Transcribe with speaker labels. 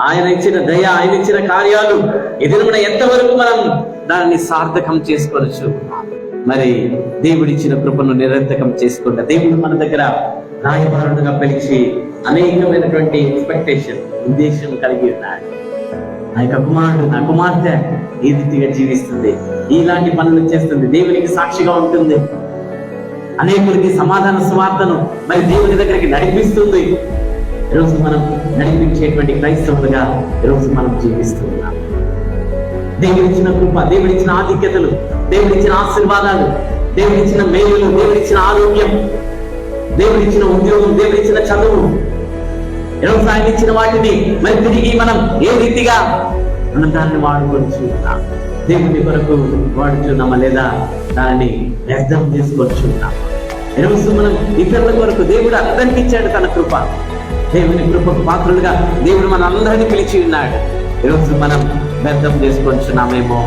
Speaker 1: ఆయన ఇచ్చిన దయ ఆయన ఇచ్చిన కార్యాలు ఎదురున్న ఎంతవరకు మనం దానిని సార్థకం చేసుకోవచ్చు? మరి దేవుడిచ్చిన కృపను నిరంతకం చేసుకుంటా దేవుడు మన దగ్గర రాయబారుడుగా పిలిచి అనేకమైనటువంటి ఎక్స్పెక్టేషన్ ఉద్దేశం కలిగి ఉన్నాడు. నా యొక్క కుమారుడు నా కుమార్తె ఈ రీతిగా జీవిస్తుంది. ఇలాంటి పనులు చేస్తుంది. దేవునికి సాక్షిగా ఉంటుంది. అనేకులకి సమాధాన స్వార్థను మరి దేవుని దగ్గరికి నడిపిస్తుంది. ఈరోజు మనం నడిపించేటువంటి క్రైస్తవులుగా ఈరోజు మనం జీవిస్తూ ఉన్నాం. దేవుడిచ్చిన కృప దేవుడిచ్చిన ఆధిక్యతలు దేవుడిచ్చిన ఆశీర్వాదాలు దేవుడిచ్చిన మేలులు దేవుడిచ్చిన ఆరోగ్యం దేవుడిచ్చిన ఉద్యోగం దేవుడిచ్చిన చదువు. ఈరోజు ఆయన ఇచ్చిన వాటిని మరి తిరిగి మనం ఏ రీతిగా మనం దాన్ని వాడుకోవచ్చు? దేవుని కొరకు వాడుచున్నామా లేదా దాన్ని వ్యర్థం చేసుకొచ్చున్నాం ఈరోజు మనం ఇతరుల కొరకు దేవుడు అందరికి ఇచ్చాడు తన కృప. దేవుని కృపకు పాత్రులుగా దేవుడు మనందరినీ పిలిచి ఉన్నాడు. ఈరోజు మనం వ్యర్థం చేసుకొచ్చున్నామేమో